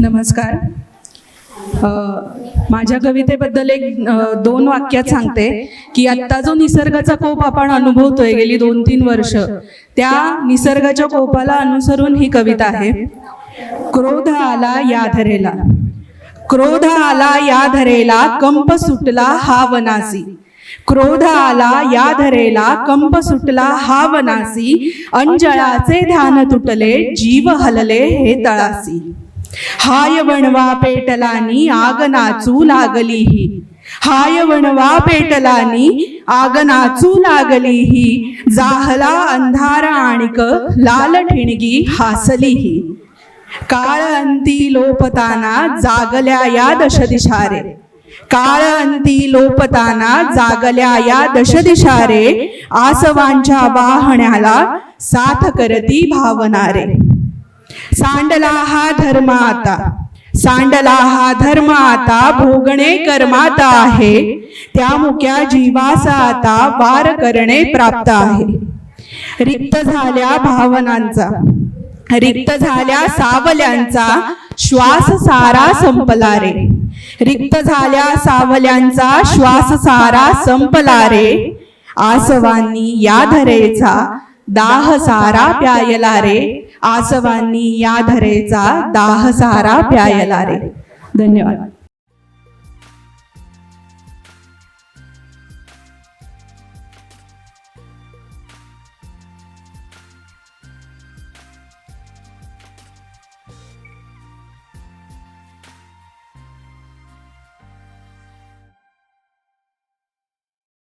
नमस्कार. माझ्या कवितेबद्दल एक दोन वाक्यात सांगते की आत्ता जो निसर्गाचा कोप आपण अनुभवतोय गेली दोन तीन वर्ष त्या निसर्गाच्या कोपाला अनुसरून ही कविता आहे. क्रोध आला या धरेला. क्रोध आला या धरेला कंप सुटला हा वनासी. क्रोध आला या धरेला कंप सुटला हा वनासी. अंजळाचे ध्यान तुटले जीव हलले हे तळासी. हाय वणवा पेटलानी आग नाचू लागलीही. हाय वणवा पेटलानी आग नाचू लागलीही. जाहला अंधार आणिक लाल ठिणगी हासलीही. काळ अंती लोपताना जागल्या या दशदिशारे. काळ अंती लोपताना जागल्या या दशदिशारे आसवांच्या वाहण्याला साथ करती भावनारे. सांडला हा धर्म आता. सांडला हा धर्म आता भोगणे कर्माता आहे. त्या मुक्या जीवासा आता वार करणे प्राप्त आहे. रिक्त झाल्या भावनांचा. रिक्त झाल्या सावल्यांचा श्वास सारा संपला रे. रिक्त झाल्या सावल्यांचा श्वास सारा संपला रे. आसवांनी या धरेचा दाह सारा प्यायला रे. आसवांनी या धरेचा दाह सारा प्यायला रे. धन्यवाद.